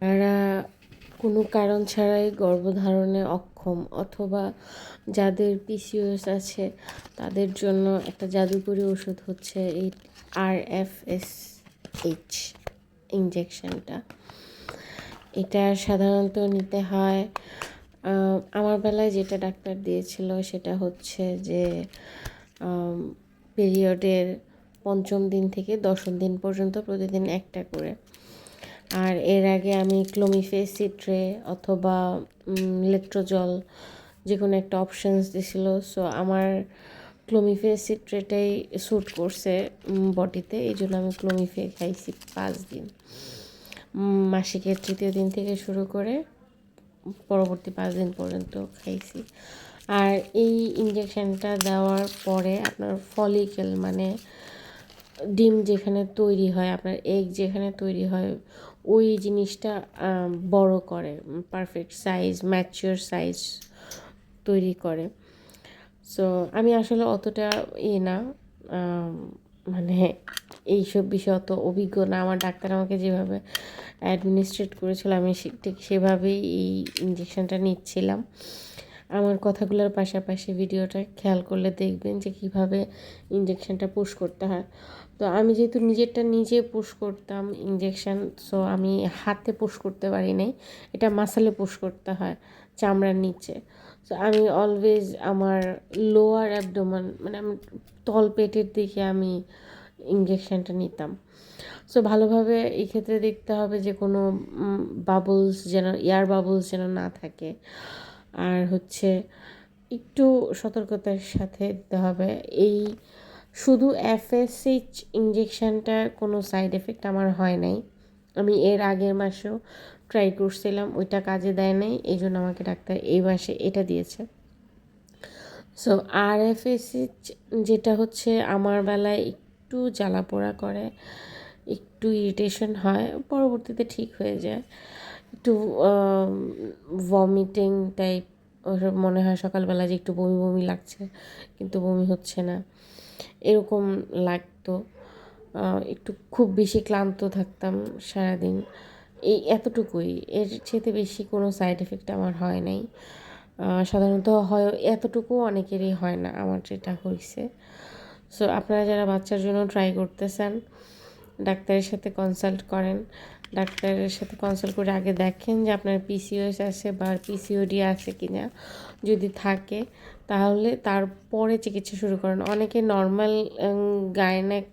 যারা কোনো কারণ ছাড়াই গর্ভধারণে অক্ষম অথবা যাদের পিসিওএস আছে তাদের জন্য একটা জাদুকরি ওষুধ হচ্ছে এই আর এফ এস এইচ ইঞ্জেকশনটা এটা সাধারণত নিতে হয় আমার বেলায় যেটা ডাক্তার দিয়েছিল সেটা হচ্ছে যে পিরিয়ডের পঞ্চম দিন থেকে দশম দিন পর্যন্ত প্রতিদিন একটা করে। আর এর আগে আমি ক্লোমিফেসিট্রে অথবা লেট্রোজল যে কোনো একটা অপশানস দিছিল। সো আমার ক্লোমিফেসিট্রেটাই স্যুট করছে বডিতে। এই জন্য আমি ক্লোমিফে খাইছি পাঁচ দিন। মাসিকের তৃতীয় দিন থেকে শুরু করে পরবর্তী পাঁচ দিন পর্যন্ত খাইছি। আর এই ইঞ্জেকশানটা দেওয়ার পরে আপনার ফলিকেল মানে ডিম যেখানে তৈরি হয়, আপনার এগ যেখানে তৈরি হয় ওই জিনিসটা বড় করে পারফেক্ট সাইজ ম্যাচিওর সাইজ তৈরি করে। সো আমি আসলে অতটা ইয়ে না মানে এইসব বিষয়ে অত অভিজ্ঞ না। আমার ডাক্তার আমাকে যেভাবে অ্যাডমিনিস্ট্রেট করেছিল, আমি ঠিক সেভাবেই এই ইঞ্জেকশনটা নিচ্ছিলাম। আমার কথাগুলোর পাশাপাশি ভিডিওটা খেয়াল করলে দেখবেন যে কীভাবে ইঞ্জেকশনটা পুশ করতে হয়। তো আমি যেহেতু নিজেরটা নিজে পুশ করতাম ইঞ্জেকশন সো আমি হাতে পুশ করতে পারি নাই। এটা মাসালে পুশ করতে হয় চামড়ার নিচে। সো আমি অলওয়েজ আমার লোয়ার অ্যাবডোমান মানে আমি তল পেটের দিকে আমি ইঞ্জেকশনটা নিতাম। সো ভালোভাবে এই ক্ষেত্রে দেখতে হবে যে কোনো বাবলস যেন এয়ার বাবলস যেন না থাকে। আর হচ্ছে একটু সতর্কতার সাথে দিতে হবে। এই শুধু এফএসএইচ ইঞ্জেকশানটা কোনো সাইড এফেক্ট আমার হয় নাই। আমি এর আগের মাসেও ট্রাই করছিলাম, ওইটা কাজে দেয় নাই এই জন্য আমাকে ডাক্তার এই মাসে এটা দিয়েছে। সো আর এফএসএইচ যেটা হচ্ছে আমার বেলায় একটু জ্বালা পোড়া করে, একটু ইরিটেশন হয়, পরবর্তীতে ঠিক হয়ে যায়। একটু ভমিটিং টাইপ মনে হয় সকালবেলা যে একটু বমি বমি লাগছে, কিন্তু বমি হচ্ছে না। এরকম লাগতো। একটু খুব বেশি ক্লান্ত থাকতাম সারাদিন। এই এতটুকুই। এর চেয়ে বেশি কোনো সাইড এফেক্ট আমার হয় নাই। সাধারণত হয়, এতটুকু অনেকেরই হয় না, আমার যেটা হয়েছে সো আপনারা যারা বাচ্চার জন্য ট্রাই করতেছেন ডাক্তারের সাথে কনসাল্ট করেন। ডাক্তারের সাথে কনসাল্ট করে আগে দেখেন যে আপনার পিসিওএস আছে বা পিসিওডি আছে কি না যদি থাকে, তাহলে তারপরে চিকিৎসা শুরু করেন। অনেকে নর্মাল গায়নেক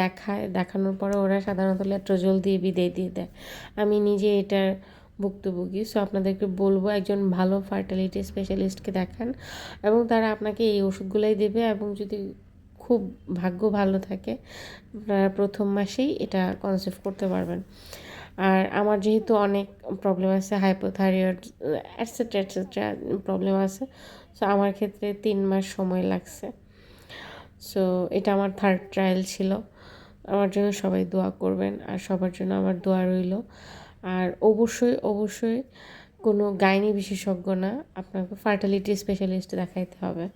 দেখায়। দেখানোর পরে ওরা সাধারণত লেট্রোজল দিয়ে বিদায় দিয়ে দেয়। আমি নিজে এটার ভুক্তভোগী। সো আপনাদেরকে বলব, একজন ভালো ফার্টিলিটি স্পেশালিস্টকে দেখান এবং তারা আপনাকে এই ওষুধগুলাই দেবে এবং যদি খুব ভাগ্য ভালো থাকে। আপনারা প্রথম মাসেই এটা কনসেপ্ট করতে পারবেন। আর আমার যেহেতু অনেক প্রবলেম আছে হাইপোথাইরয়েড অ্যাটসেট্রা অ্যাটসেট্রা প্রবলেম আছে। সো আমার ক্ষেত্রে তিন মাস সময় লাগছে। সো এটা আমার থার্ড ট্রায়াল ছিল। আমার জন্য সবাই দোয়া করবেন আর সবার জন্য আমার দোয়া রইল। আর অবশ্যই অবশ্যই কোনো গাইনি বিশেষজ্ঞ না, আপনাকে ফার্টিলিটি স্পেশালিস্ট দেখাইতে হবে।